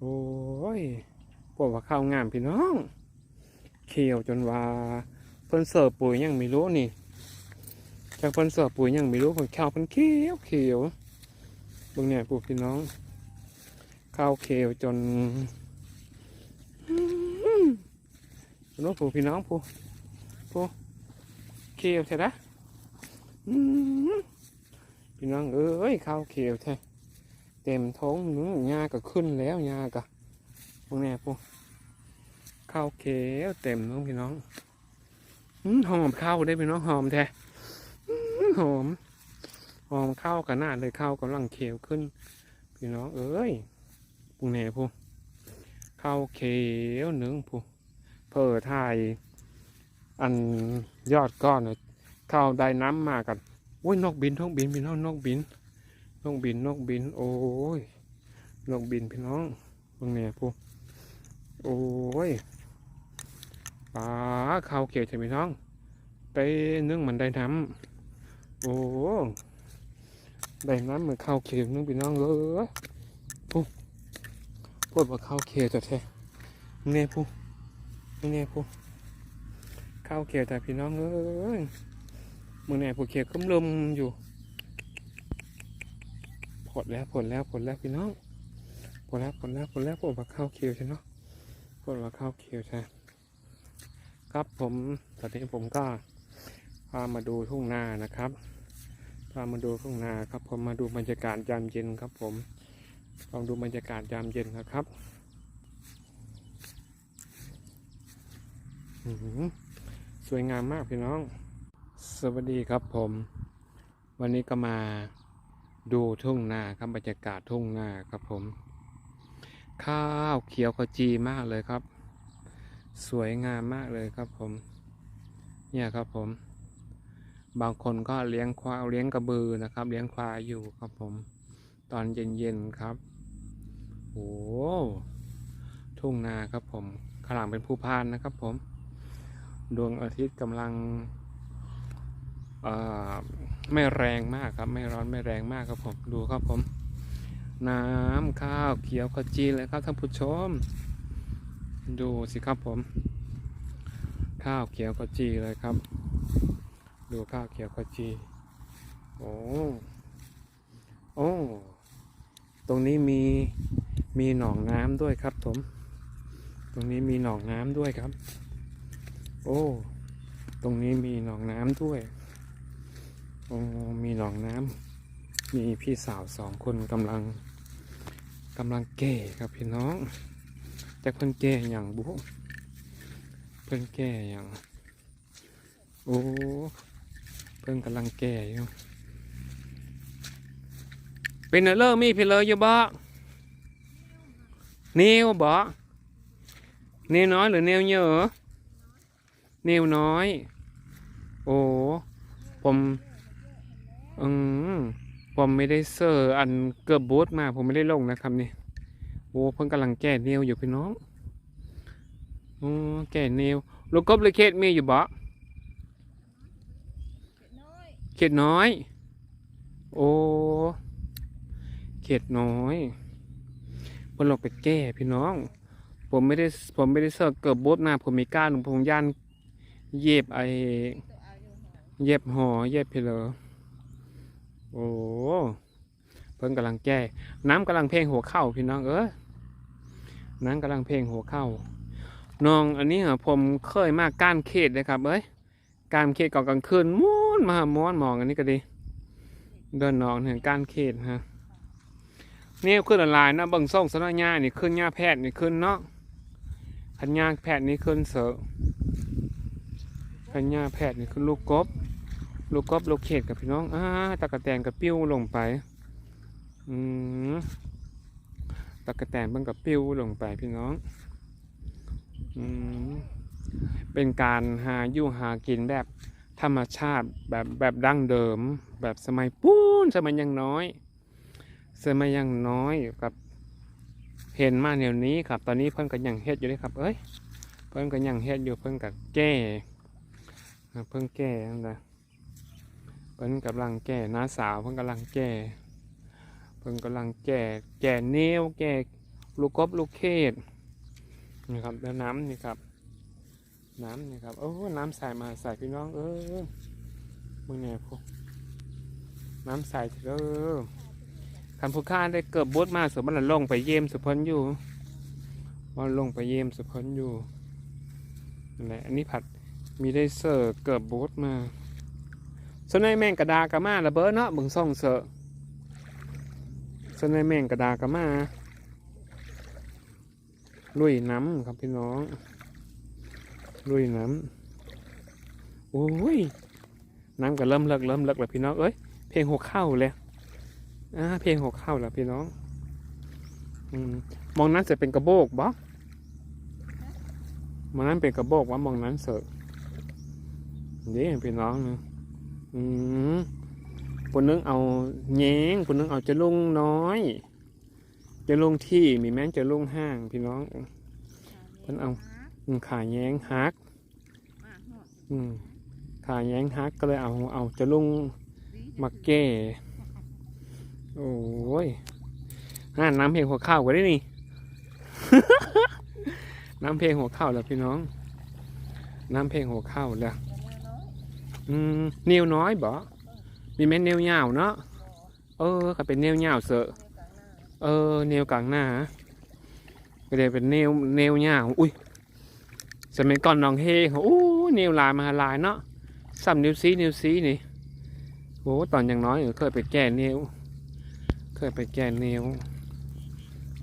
โอ้ยพวกว่าข้าวงามพี่น้อง เขียวจนว่าเพิ่นเสิร์ฟปุ๋ยยังไม่รู้นี่จากเพิ่นเสิร์ฟปุ๋ยยังไม่รู้เพิ่นข้าวเพิ่นเขียวเขียวบิ่งเนี่ยพวกพี่น้อง ข้าวเขียวจนอื้อน้องพวกพี่น้องพวกพวกเขียวใช่ไหมพี่น้องเอ้ยข้าวเขียวแท้ เต็มท้องเนื้อยาก็ขึ้นแล้วยาก็พวกนี้พวกข้าวเขียวเต็มน้องพี่น้องหอมข้าวได้พี่น้องหอมแท้หอมหอมข้าวกันหน้าเลยข้าวกำลังเขียวขึ้น พี่น้องเอ้ยพวกนี้พวกข้าวเขียวหนึ่งพวกเพอถ่ายอันยอดก้อนน่ะข้าได้น้ำมากันโอ้ยนกบินนกบินพี่น้องนกบิน นกบินนกบิน โอ้ยนกบินพี่น้องตรงนี้พวกโอ้ยปลาข้าวเขียวใช่ไหมน้องไปนึ่งมันได้น้ำโอ้ได้น้ำเหมือนข้าวเขียวนึ่งพี่น้องเลยพวกพูดว่าข้าวเขียวจะแท้เนี่ยพวกเนี่ยพวกข้าวเขียวแต่พี่น้องเอ้ยมือเนี่ยพวกเขียวกุ้มลมอยู่ ผลแล้วผลแล้วผลแล้วพี่น้องผลแล้วผลแล้วผลแล้วผลว่าข้าวเคียวใช่เนาะผลว่าข้าวเคียวใช่ครับผมตอนนี้ผมก็พามาดูทุ่งนานะครับพามาดูทุ่งนาครับ ผมมาดูบรรยากาศยามเย็นครับ ผมลองดูบรรยากาศยามเย็นนะครับสวยงามมากพี่น้อง สวัสดีครับผม วันนี้ก็มา ดูทุ่งนาครับบรรยากาศทุ่งนาครับผม ข้าวเขียวขจีมากเลยครับ สวยงามมากเลยครับผม เนี่ยครับผม บางคนก็เลี้ยงควายเลี้ยงกระบือนะครับ เลี้ยงควายอยู่ครับผม ตอนเย็นๆครับโอ้ทุ่งนาครับผมข้างหลังเป็นภูพานนะครับผม ดวงอาทิตย์กำลังอ่อ ไม่แรงมากครับ ไม่ร้อนไม่แรงมากครับผมดูครับผม น้ำข้าวเขียวขจีเลยครับท่านผู้ชม ดูสิครับผม ข้าวเขียวขจีเลยครับ ดูข้าวเขียวขจีโอ้โอ้ตรงนี้มีมีหนองน้ำด้วยครับผม ตรงนี้มีหนองน้ำด้วยครับ โอ้ ตรงนี้มีหนองน้ำด้วย โอ้มีหนองน้ำมีพี่สาวสองคนกำลังกำลังแก่ครับพี่น้อง แต่เพิ่นแก่อย่างบุเพิ่นแก่อย่าง โอ้เพิ่นกำลังแก่อยู่เป็นเนอเลอร์มีพี่เลยอยู่บ่นิวบ่เนิวน้อยหรือเนิวเยอะเนิวน้อย โอ้ผม อืมผมไม่ได้เซอร์อันเกือบบูทมา ผมไม่ได้ลงนะครับนี่โอ้เพิ่งกำลังแก้เนวอยู่พี่น้องโอ้แก้เนวลูกกบหรือเขตมีอยู่บ่เขตน้อย โอ้เขตน้อยเพิ่นลงไปแก้พี่น้อง ผมไม่ได้ผมไม่ได้เซอร์เกือบบูทมาผมมีก้านผมย่านเย็บไอเย็บหอเย็บเพลอ โอ้เพิ่งกำลังแก้ น้ำกำลังเพลงหัวเข้าพี่น้องเอ้ยน้ำกำลังเพลงหัวเข้าน้องอันนี้เหรอผมเคยมาก้านเขตเลยครับเอ้ยการเขตก่อนกลางคืนม้วนมาม้วนมองอันนี้ก็ดี เดินน้องเห็นก้านเขตฮะนี่ขึ้นออนไลน์นะเบิ่งส่งสนญานี่ขึ้นญาแพทย์นี่ขึ้นเนาะขันญาแพทย์นี่ขึ้นเสือขันญาแพทย์นี่ขึ้นลูกกบ ลูกกบลูกเขตกับพี่น้องอ่าตะกะแตนกับปิ้วลงไป อืมตะกะแตนเบิ่งกับปิ้วลงไปพี่น้อง อืมเป็นการหาอยู่หากินแบบธรรมชาติแบบแบบดั้งเดิม แบบสมัยปูนสมัยยังน้อย สมัยยังน้อยกับเห็นมาแนวนี้ครับ ตอนนี้เพิ่นก็ยังเฮ็ดอยู่เลยครับ เอ้ย เพิ่นก็ยังเฮ็ดอยู่เพิ่นก็แก้อ่เพิ่งแก้นั่นแหละ เพิ่นกำลังแก่น้าสาวเพิ่นกำลังแก่เพิ่นกำลังแก่แก่เนวแก่ลูกกบลูกเขตนี่ครับแล้วน้ำนี่ครับน้ำนี่ครับโอ้น้ำใสมาใส่พี่น้องเออมึงเนี่ยพวกน้ำใสเด้อคันผู้ข้าได้เกิดบดมาสุมันละลงไปเยี่ยมสุพนอยู่ว่าลงไปเยี่ยมสุพนอยู่นั่นแหละอันนี้ผัดมีได้เสิร์ฟเกิดบดมา ส่วนในแมงกระดากระมาระเบิดเนาะบึงส่องเสิร์ฟส่วนในแมงกระดากระมาลุยน้ำครับพี่น้องลุยน้ำโอ้ยน้ำก็เริ่มเลิกเริ่มเลิกแล้วพี่น้องเอ้ยเพลงหกเข้าเลยอ่าเพลงหกเข้าแล้วพี่น้องอืมมองนั้นจะเป็นกระโบกบ่มองนั้นเป็นกระโบกว่ามองนั้นเสอะนี่พี่น้องเนะ อืมปุ่นนึงเอาแยงปุ่นนึงเอาจะลุงน้อย จะลุงที่มีแม้นจะลุงห้างพี่น้องเพิ่นเอาอืมขาแย้งฮักอืมขาแย้งฮักก็เลยเอาเอาจะลุงมาแก้โอ้ยอ่าน้ำเพลงหัวข้าวกันได้นี่ น้ำเพลงหัวข้าวแล้วพี่น้อง น้ำเพลงหัวข้าวแล้วอืมเนียวน้อยบ่มีแม่นเนียวยาวเนาะเออก็เป็นเนียวยาวเสอะเออเนียวกลางหน้าก็เลยเป็นเนียวเนียวยาวอุ้ยสมัยก่อนน้องเฮเขาอู้นิ้วลายมาลายเนาะซ้ำนิ้วซีนิ้วซีนี่โอ้ตอนยังน้อยอยู่เคยไปแก้นิ้วเคยไปแก้นิ้ว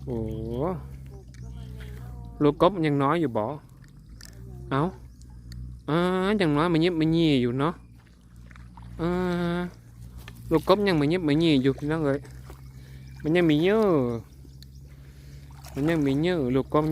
โอ้ลูกกบยังน้อยอยู่บ่เอา อ่ายังน้อยมันยิบมันยี่อยู่เนาะอ่าลูกกบยังมันยิบมันยี่อยู่พี่น้องเอ้ยมันยังมีเยอะมันยังมีเยอะลูกกบ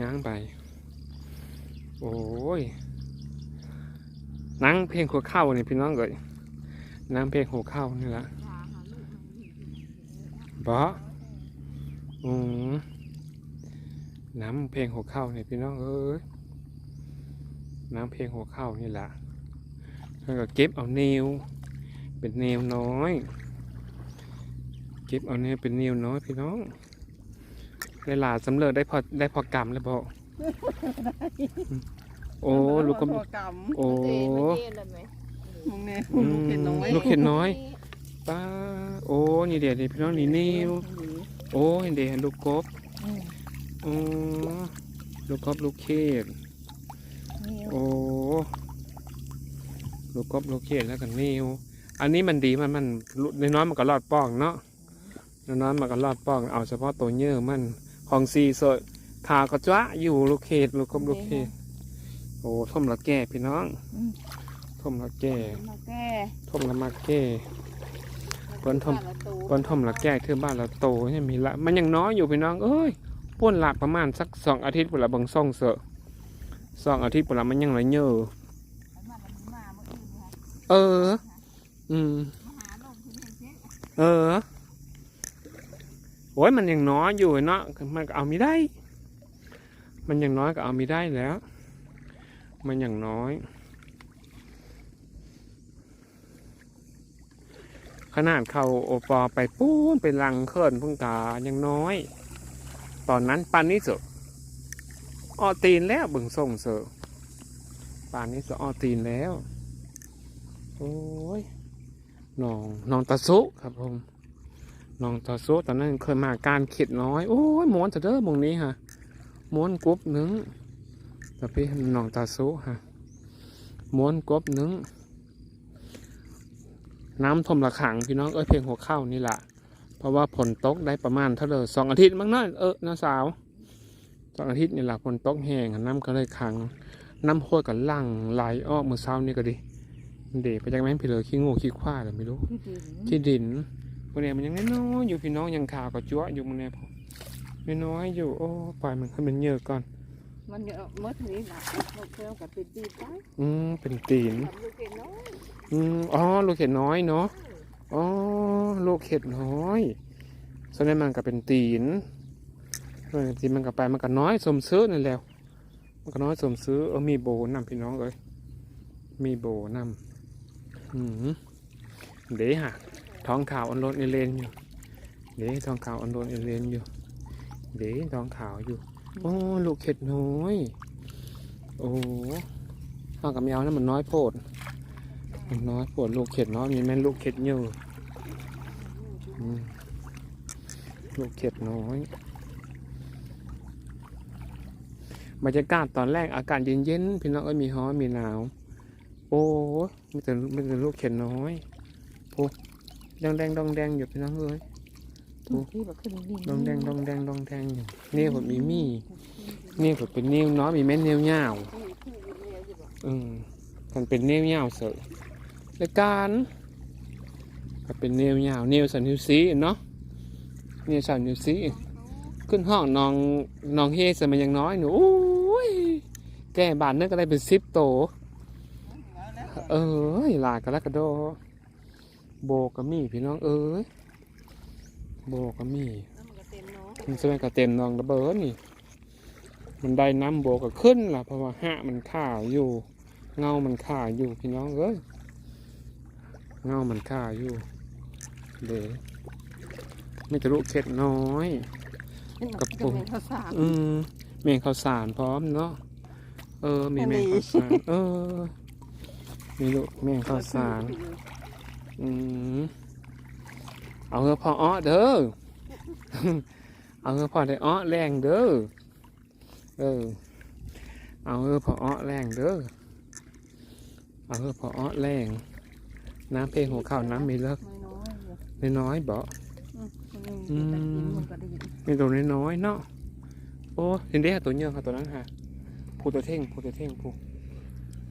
ย่างไป โอ้ยนั่งเพลงหัวเข้านี่พี่น้องเอ้ยนั่งเพลงหัวเข้านี่ละบ่อืมน้ำเพลงหัวเข้าเนี่ยพี่น้องเอ้ยน้ำเพลงหัวเข้านี่แหละแล้วก็เก็บเอาเนวเป็นเนวน้อย เก็บเอาเนวเป็นเนวน้อยพี่น้อง ได้หลาสำเร็จได้พอได้พอกรรมแล้วบอกโอ้ลูกก็พอกรรมโอ้มึงเนี่ยอืลูกเห็นน้องมไว้ลูกเห็นน้อยป้าโอ้นี่เดี๋ยวนี่พี่น้องนี่เนวโอ้เห็นเดี๋ยวลูกกบอืมอ๋อลูกกบลูกเขตนิ้วโอ้ลูกกบลูกเขตแล้วกันนิวอันนี้มันดีมันมันน้อยๆมันก็รอดป้องเนาะน้อยๆมันก็รอดป้องเอาเฉพาะตัวเยื่อมัน ของซีสดขาก็จ้วะอยู่ลูกเขตลูกกบลูกเขตโอ้ท่มละแก่พี่น้องท่มละแก่มาแก้ท่มละมาแก่เปิ้นทำก้อนท่อมละแก่เทือบ้านละโตเนี่ยมีละมันยังน้อยอยู่พี่น้องเอ้ยป้วนหลักประมาณสักสองอาทิตย์ปุ่นละเบางซ่องเสอะสองอาทิตย์ปุ่นละมันยังไรเยอะเออ อืมเออ โอ้ยมันยังน้อยอยู่เนาะมันก็เอาไม่ได้ มันยังน้อยก็เอาไม่ได้แล้ว มันยังน้อย ขนาดเขาโอปอไปปูนไปลังเขินพุ่งกายังน้อย ตอนนั้นปานนี้สอะออตีนแล้วบึงส่งเสือปานนี้สอะออตีนแล้ว โอ้ยน้องน้องตาซุครับผม น้องตาซุตอนนั้นเคยมาการเข็ดน้อย โอ้ยม้วนจะเด้อหมองนี้ฮะม้วนกรุ๊บหนึงแต่พี่น้องตาซุฮะม้วนกรุ๊บหนึงน้ำท่วมระขังพี่น้องเอ้ยเพียงหัวเข้านี่แหละเพราะว่าฝนตกได้ประมาณเท่าเลยสองอาทิตย์มั้งเนาะเออน้าสาวสองอาทิตย์นี่แหละฝนตกแห้งน้ำก็เลยขัง น้ำโคตรกับลั่งไหลออกเมื่อเช้านี่ก็ดีเด็กไปจากแม่งพี่เลยขี้งูขี้ควายเลยไม่รู้ที่ดิน ที่ดินพวกเนี้ยมันยังน้อยๆอยู่พี่น้องยังขาวกับจั๊วอยู่มันเนี่ยพอน้อยๆอยู่โอ้ปล่อยมันให้มันเยอะก่อน มันเยอะเมื่อนี้นะลูกเพื่อนกับเป็นตีไปอืมเป็นตีนทำลูกเก่งน้อยอืมอ๋อลูกเห็ดน้อยเนาะอ๋อลูกเห็ดน้อยส่วนนั้นมันก็เป็นตีนเออตีนมันก็ไปมันก็น้อยสมซื้อนั่นแหล้วมันก็น้อยสมซื้อเออมีโบนำพี่น้องเอ้ยมีโบนำอืมเดี๋ยวฮะ ท้องขาวอันโลนเอเลนอยู่ เดี๋ยวท้องขาวอันโลนเอเลนอยู่ เดี๋ยวท้องขาวอยู่ โอ้ลูกเข็ดน้อย โอ้ข้ากับแมวนั่นมันน้อยโพด มันน้อยโพดลูกเข็ดน้อยมีแม่ลูกเข็ดเยอะลูกเข็ดน้อยบรรยากาศตอนแรกอากาศเย็นๆพี่น้องเอ้ยมีฮ้อนมีหนาว โอ้ไมีแต่ไมีแต่ลูกเข็ดน้อยโอ้ ดองแดงดองแดงอยู่พี่น้องเอ้ยโอ้ที่แบบขึ้นดินดองแดงดองแดงดองแดงอยู่นี่ผมมีมี่นี่ผมเป็นนิ้วน้อยมีแม่นนิ้วยาวอืมมันเป็นเนวยาวเสยรายการก็เป็นเนวยาวเนวสันนิวซีเนาะเนวสันนิวซีขึ้นห้องน้องน้องเฮสมัยยังน้อยหนูโอ้ยแก่บานนึกก็ได้เป็นซิปโต เอ้ยลากระลักกระโด โบกระมี่พี่น้องเอ้ยโบกระมี่น้ำมันก็เต็มเนาะมันแสดงกับเต็มน้องระเบิดนี่ มันได้น้ำโบกก็ขึ้นล่ะเพราะว่าหะมันข่าอยู่ เงามันข่าอยู่พี่น้องเอ้ยเงามันข่าอยู่เดี๋ยวไม่จะลูกเข็ดน้อยกับผมจะเป็นข้าวสารอืมเมงข้าวสารพร้อมเนาะเออมีเมงข้าวสารเออมีลูกเมงข้าวสาร อืมเอาเงือพออ้อเด้อ เอาเงือพอได้อ้อแรงเด้อ เออ เอาเงือพออ้อแรงเด้อ เอาเงือพออ้อแรง น้ำเพลงหัวข้าวน้ำมีเลิกน้อยๆอยู่น้อยๆบ่อืมอืมมันก็ได้ยินมีตัวน้อยๆเนาะ โอ้เห็นเด้ตัวเยอะค่ะตัวนั้นค่ะผู้ตัวเท่งผู้ตัวเท่งผู้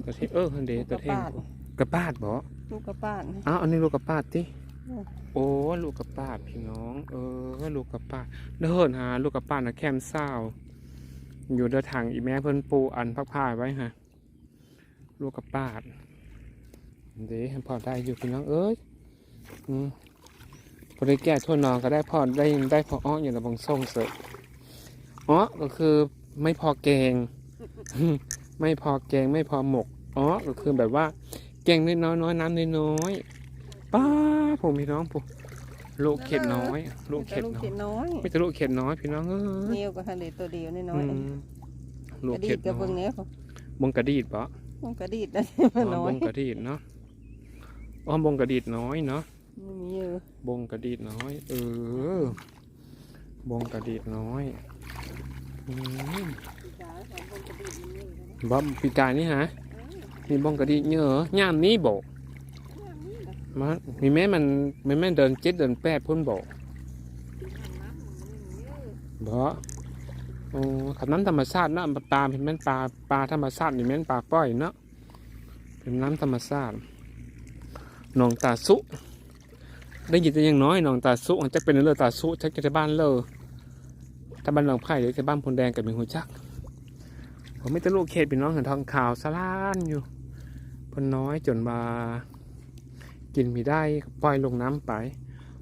ตัวเท่งเออเห็นเด้ตัวเท่งผู้กระปาดบ่ ลูกกระป้านอ้าวอันนี้ลูกกระปาดติอืมโอ้ลูกกระปาดพี่น้อง เออลูกกระปาดเดินหาลูกกระปาดนะแคมเศร้าอยู่เดินทางอีแม่เพิ่นปูอันพักผ้าไว้ฮะลูกกระปาดเดี๋ยวพอได้อยู่พี่น้องเอ้ยอืมพอได้แก้ทั่วนองก็ได้พอได้ได้พออ้ออย่างระบังส่งเสร็จอ้อก็คือไม่พอแกง ไม่พอแกงไม่พอหมกอ้อก็คือแบบว่า แกงน้อยๆน้อยน้ำน้อยๆป้าผมพี่น้องผมลูกเข็ดน้อยลูกเข็ดลูกน้อยเข็ดน้อยไม่แต่ลูกเข็ดน้อยพี่น้องเอ้ยเนียวกับทะเลตัวเดียวน้ออืยมลูๆกกระดีเข็ดดกับน้อเบิ่ยงเนี้ยเขาบงกระดีดปะมันกระดีดได้อ๋น้ออบยงกระดีดเนาะอ๋อบงกระดีดน้อยเนาะไม่มีเยอะบงกระดีดน้อย เออบงกระดีดน้อยอืมบ๊อบปีกายนี่ฮะ มีบองกระดีดเยอะย่ามนี้บอกมันมีแม่มันมีแม่เดินเจ็ดเดินแปดพ่นบอกบ่โอ้ขับน้ำธรรมชาตินะปลาเป็นแม่นปลาปลาธรรมชาตินี่แม่นปลาป้อยเนาะเป็นน้ำธรรมชาติหนองตาสุ ได้ยินแต่ยังน้อยหนองตาสุจะเป็นเรือตาสุชักจะบ้านเลอถ้าบ้านหนองไผ่หรือจะบ้านพลแดงกับมีหัวจัก ผมไม่ตะลูกเขตเป็นน้องเห็นทองขาวสลานอยู่ พนน้อยจนมากินมีได้ก็ปล่อยลงน้ำไป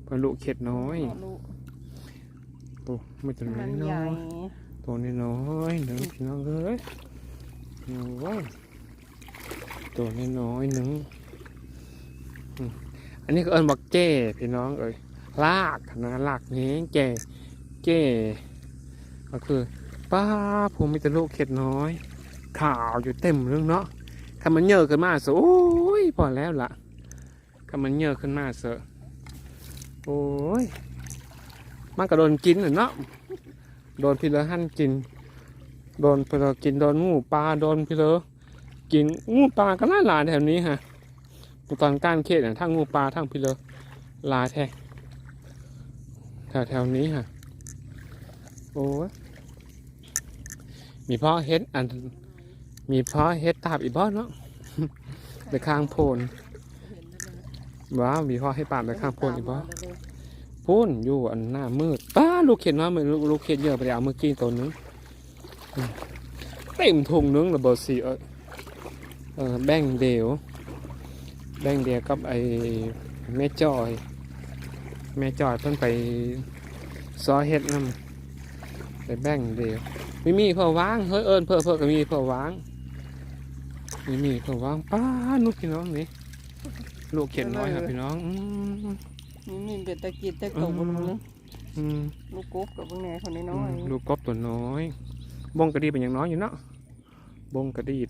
เพนลูกเขตน้อยลูกโอ้ไม่ตัวน้มัอยนน้ใหญ่อยตัวนี้น้อยหนึ่งพี่น้องเอ้ยโอ้ยตัวนี้น้อยหนึ่งอืมอันนี้ก็เอิญบอกเจ้พี่น้องเอ้ยลากนะลากนี้แก่เจ้ก็คือป้าผมมีแต่ลูกเข็ดน้อยข่าวอยู่เต็มเรื่องเนาะ ถ้ามันเยอะขึ้นมาเสอโอ้ยพอแล้วล่ะถ้ามันเยอะขึ้นมาเสอโอ้ยมันก็โดนกินนะเนาะโดนพี่เลหั่นกิน โดนพี่เลกินโดนงูปลาโดนพี่เลกินงูปลาก็น่าหลายแถวนี้ฮะตอนการเขตน่ะทั้งงูปลาทั้งพี่เลลายแท้แถวแถวนี้ฮะโอ้ยมีพ่อเฮ็ดอัน มีพ่อเฮ็ดตาบอีกบ่เนาะไปข้างโพนว้าวมีพ่อให้ปาบไปข้างโพนอีกบ่พูนอยู่อันหน้ามืดป้าลูกเข็ดน้อยมือลูกเข็ดเยอะไปเอาเมื่อกี้ตัวนึงเต็มถุงนึงระเบิดสีเออแบ่งเดียวแบ่งเดียวกับไอ้แม่จอยแม่จอยเพิ่นไปซอเฮ็ดนำไปแบ่งเดียวไม่มีเพื่อวางเฮ้ยเอิญเพื่อเพื่อก็มีเพื่อวาง ไม่มีเพื่อวางป้านุกพี่น้องนี่ลูกเขียนน้อยครับพี่น้องอืมนี่มีเบ็ดตะกิดตะตกบนนึงอืมลูกกบกับพวกนี้คนน้อยลูกกบตัวน้อย บงกระดีเป็นอย่างน้อยอยู่เนาะบงกระดีด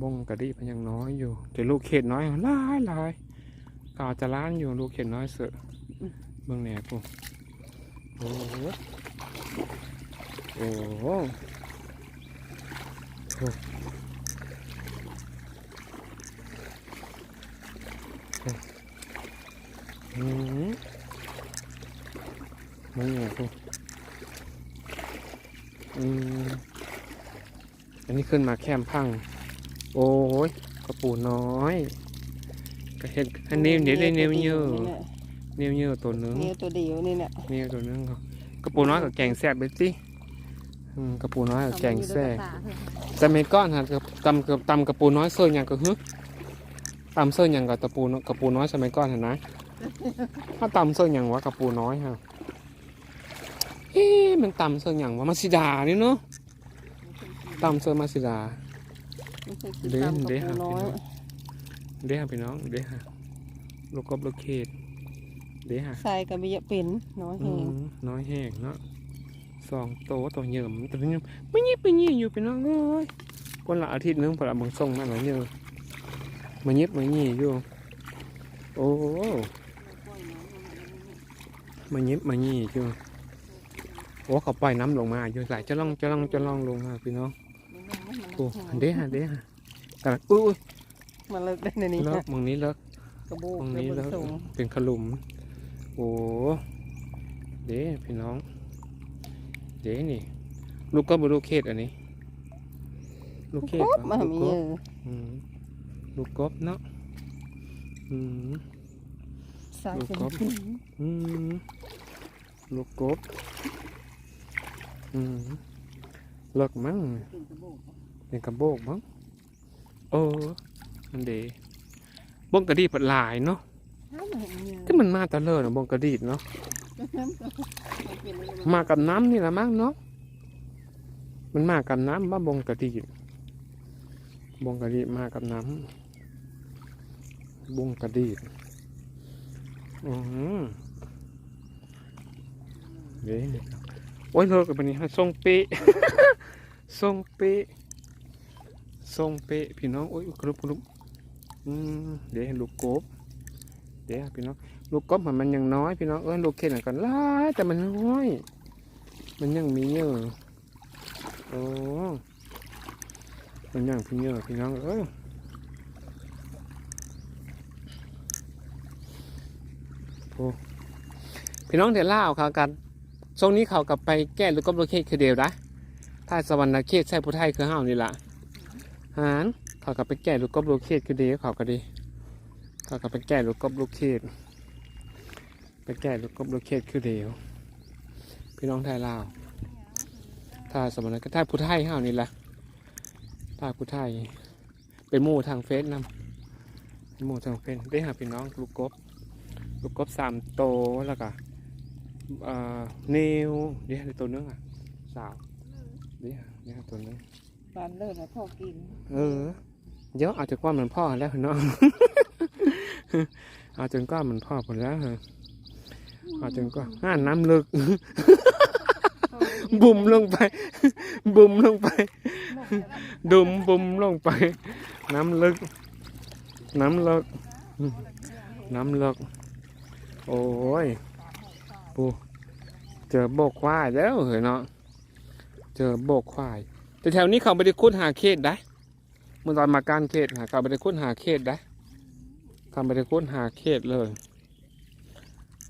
บงกระดีเป็นอย่างน้อยอยู่แต่ลูกเขตน้อยหลายหลายกาวจะล้านอยู่ลูกเขตน้อยเสือะเบิ่งแหน่กูโอ้โหโอ้โห อ้อืมมันแหน่กูอืมอันนี้ขึ้นมาแคมพัง โอ้ยกระปูน้อยก็เห็นอันนี้เดี๋ยวได้เนียวเยอะเนียวเยอะตัวหนึงเนี่ยตัวเดียวนี่แหละเนียวตัวหนึงครับกระปูน้อยกับแกงแซ่บเลยสิอืมกระปูน้อยกับแกงแซ่บจะไม่ก้อนฮะกับตำกับตำกระปูน้อยเสื้อหยังก็ฮึ ตำเสื้อหยังกับตะปูน้อยกระปูน้อยสมัยก้อนเห็นนะถ้าตำเสื้อหยังวะกระปูน้อยฮะเอ๊ะมันตำเสื้อหยังวะมาซิดานี่เนาะตำเสื้อมาสิดาเด่นเด่นน้อยเด้ฮะพี่น้องเด้ฮะลูกกบลูกเขตเด้ฮะใส่กับมีเป็นน้อยอืแหงมน้อยแห้งเนาะสองโตตัวเหยิ่มตัวเหยิ่มไม่ยี่ไปยี่อยู่พี่น้องเอ้ยคนละอาทิตย์หนึงพอละมึงส่งมาหน่อยเยอะ มายิบมายี่อยู่ โอ้มายิบมายี่อยู่โอ้เขาปล่อยน้ำลงมาอยู่ใส่จะล่องจะล่องจะล่องลงมาพี่น้องโอ้เด้ฮะเด้ฮะกำลังอุ้ยมาเลิกได้ในนี้เลิกมึงนี้เลิกกระโบกตรงกระนี้เบื้แล้อวงสูงเป็นขลุมโอ้เด้พี่น้อง เด้นี่ ลูกก็บลูกเขตอันนี้ ลูกเขตกบปะมาลูกมีกเอบออืม ลูกกบเนาะอืมใส่ลูกเป็นกบอืมลูกกบอืมเลิกมั้งเป็นกระโบกมั้งเออมันเดบงกระดีปัดหลายเนาะก็มันมาแตะเลิศนะบงกระดีดเนาะมากับน้ำนี่แหละมั้งเนาะมันมากับน้ำบ้าบงกระดีดบงกระดีดมากับน้ำ บงกระดีดอือเดี๋ยวนี่ครับโอ้ยเลิกกับมันนี่ฮะทรงเป๊ะทรงเป๊ะทรงเป๊ะพี่น้องโอ้ยกรุบกรุบอืมเดี๋ยวให้ลูกกบเดี๋ยวพี่น้องลูกกบมันมันยังน้อยพี่น้องเอ้ยลูกเข็นกันหลายแต่มันน้อย มันยังมีเยอะโอ้มันยังพี่เยอะพี่น้องเอ้ยโอ้ พี่น้องเดี๋ยวล่าเอาเขากันช่วงนี้เขากลับไปแก้ลูกกบลูกเข็นคือเดียวนะถ้าสวรรค์เขตใช่ผู้ไทยคือห้าวนี่ละหานเขากลับไปแก้ลูกกบลูกเข็นคือเดียวเขาก็ดี เขากลับไปแก้ลูกกบลูกเข็นไปแก้ลูกกบลูกเขตคือเดียว พี่น้องไทยลาวถ้าสมัยนั้นก็ถ้าผู้ไทยเฮานี่แหละถ้าผู้ไทยเป็นมู่ทางเฟซนำเป็นมู่ทางเฟซได้หาพี่น้องลูกกบ ลูกกบสามโตวแล้วก็เอ่อนิวเดี๋ยวตัวนึงอะสาวเดี๋ยวเดี๋ยวตัวนึงบานเลิกนะพ่อกิน เออ เดี๋ยวเอาจนกว่าเหมือนพ่อแล้วเนาะเอาจนกว่าเหมือนพ่อผมแล้วเหรอเอาจนกว่าห้าน้ำลึก บุ่มลงไป บุ่มลงไป ดุมบุ่มลงไป น้ำลึก น้ำลึก น้ำลึก โอ้ยปูเจอโบกควายแล้วเหรอเนาะเจอโบกควาย แต่แถวนี้เขาไม่ได้คุ้นหาเขตได้เมื่อตอนมาการเขตหาเขาไม่ได้คุ้นหาเขตได้เขาไม่ได้คุ้นหาเขตเลย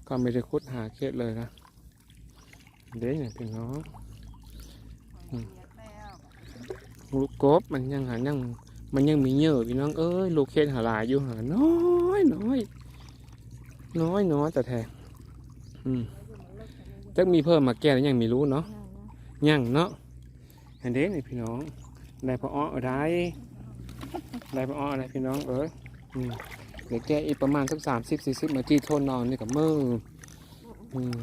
เขาไม่ได้คุ้นหาเขตเลยนะเด้เนี่ยพี่น้องลูกกบมันยังหายังมันยังมีเยอะพี่น้องเอ้ยลูกเขตหาหลายอยู่หาน้อยน้อย น้อยน้อยแต่แท้อืมจะมีเพิ่มมาแก้แล้วยังม่รู้เนาะยังเนาะอันเด้นี่พี่น้องได้พออ้อได้ได้พออ้ออะไรพี่น้องเอ้ยอืมเดี๋ยวแก้อีกประมาณสักสามสิบสี่สิบนาทีทนนอนนี่กับมืออืม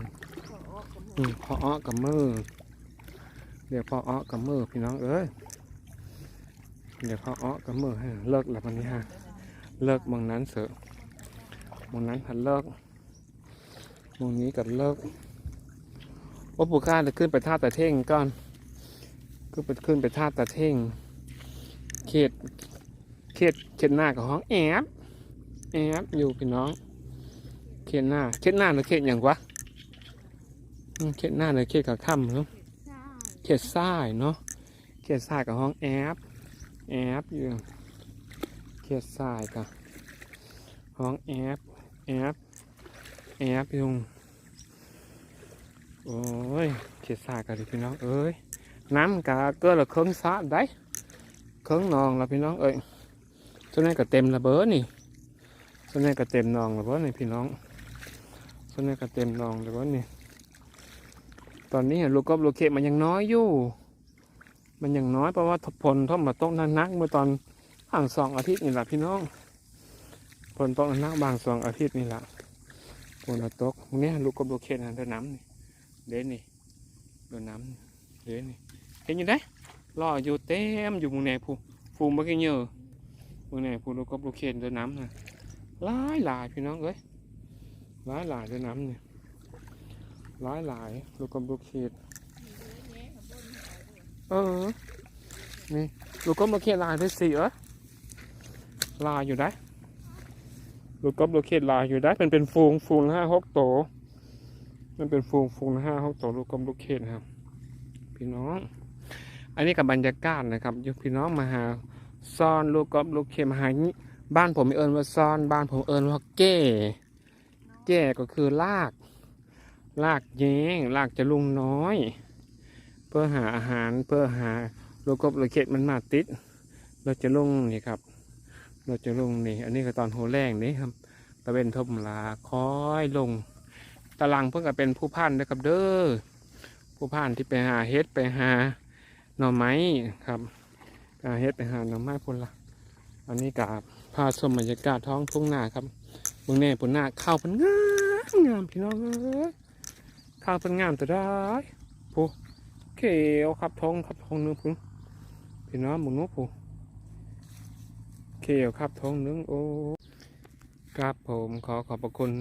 อืมพออ้อกับมือเดี๋ยวพออ้อกับมือพี่น้องเอ้ยเดี๋ยวพออ้อกับมือให้เลิกแล้ววันนี้ฮะเลิกมองนั้นเสอะ มองนั้นหันเลิกมองนี้กับเลิกว่าปู่ก้าจะขึ้นไปท่าตะเท่งก่อนขึ้นไปขึ้นไปท่าตะเท่ง เขต เขต เขตหน้ากับห้องแอบแอบอยู่พี่น้อง เขตหน้า เขตหน้าหรือเขตอย่างวะเขตหน้าเลยเขตกับค่ำเนาะเขตซ้ายเนาะ เขตซ้ายกับห้องแอปแอปอยู่ เขตซ้ายกับห้องแอบ แอปแอปอยู่โอ้ยเขตซ้ากับพี่น้องเอ้ยน้ำกะกลือละเครื่องซาได้เครื่องนองละพี่น้องเอ้ยส่วนนี้ก็เต็มระเบ้อนี่ส่วนนี้ก็เต็มนองระเบ้อนี่พี่น้องส่วนนี้ก็เต็มนองระเบ้อนี่ตอนนี้ลูกกบลูกเขตมันยังน้อยอยู่ มันยังน้อยเพราะว่าผลท่อมมาตกนักเมื่อตอนห่างสองอาทิตย์นี่แหละพี่น้อง ผลตกนักบางสองอาทิตย์นี่แหละฝนตกเนี่ยลูกกบลูกเขตนะเดินน้ำนี่เด่นนี่เดินน้ำเด่นนี่เห็นอยู่ได้รออยู่เต็มอยู่มึงแหนผู้ฟูมมื่กี้เยอะมึงแหนผู้ลูกกบลูกเขตเดินน้ำนะหลายหลายพี่น้องเอ้ยหลายหลายเดินน้ำนี่หลายหลายลูกกลมลูกขีดเออ นี่ ลูกกลมลูกขีดลายไปสี่เออลายอยู่ได้ ลูกกลมลูกเขีดลายอยู่ได้เป็นเป็นฟูงฟูงห้าหกโตวมันเป็นฟูงฟูงห้าหกโตวลูกกลมลูกเขีดครับ พี่น้อง อันนี้กับบรรยากาศนะครับยุพี่น้องมาหาซ่อนลูกกลมลูกเขีดมาหาบ้านผมม่เอิญว่าซ่อนบ้านผมเอิญว่าเก้เก้ก็คือลาก ลากแย้งลากจะลุงน้อย เพื่อหาอาหารเพื่อหาโลกบโลเกตมันมาติด เราจะลงนี่ครับ เราจะลงนี่ อันนี้ก็ตอนโหแรงนี่ครับตะเวนทบลาคอยลง ตารางเพื่อก็เป็นผู้พันนะครับเด้อผู้พันที่ไปหาเฮ็ดไปหาหน่อไม้ครับหาเฮ็ดไปหาหน่อไม้พุ่นละอันนี้กับพาชมบรรยากาศท้องทุ่งนาครับเมืองแน่พุ่นนาเข้าวเพันงามงามพี่น้องเอ้ยข้าวเป็นงามแตัวได้ผู้เขียวครับท้องครับท้องเนื้อพึ่งพี่น้องมึงนู้ผู้ เขียวครับทงนื้อโอ้ครับผมขอขอบพระคุณ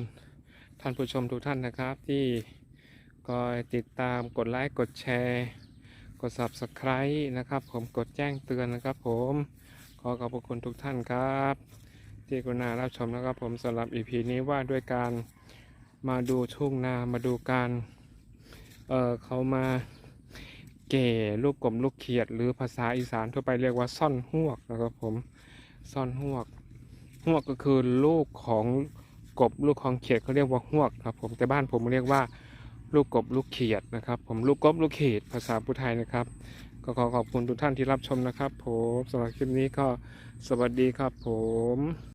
ท่านผู้ชมทุกท่านนะครับ ที่คอยติดตามกดไลค์กดแชร์ กด subscribe นะครับ ผมกดแจ้งเตือนนะครับ ผมขอขอบพระคุณทุกท่านครับ ที่กรุณารับชมนะครับ ผมสำหรับ EP นี้ว่าด้วยการมาดูทุ่งนามาดูการเออเขามาเก่ลูกกลมลูกเขียด หรือภาษาอีสานทั่วไปเรียกว่าซ่อนหวกนะครับผม ซ่อนหวกหวกก็คือลูกของกบลูกของเขียดเขาเรียกว่าหวกครับ ผมแต่บ้านผมเรียกว่าลูกกบลูกเขียดนะครับ ผมลูกกบลูกเขียดภาษาพุทธไทยนะครับ ก็ขอขอบคุณทุกท่านที่รับชมนะครับ ผมสำหรับคลิปนี้ก็สวัสดีครับผม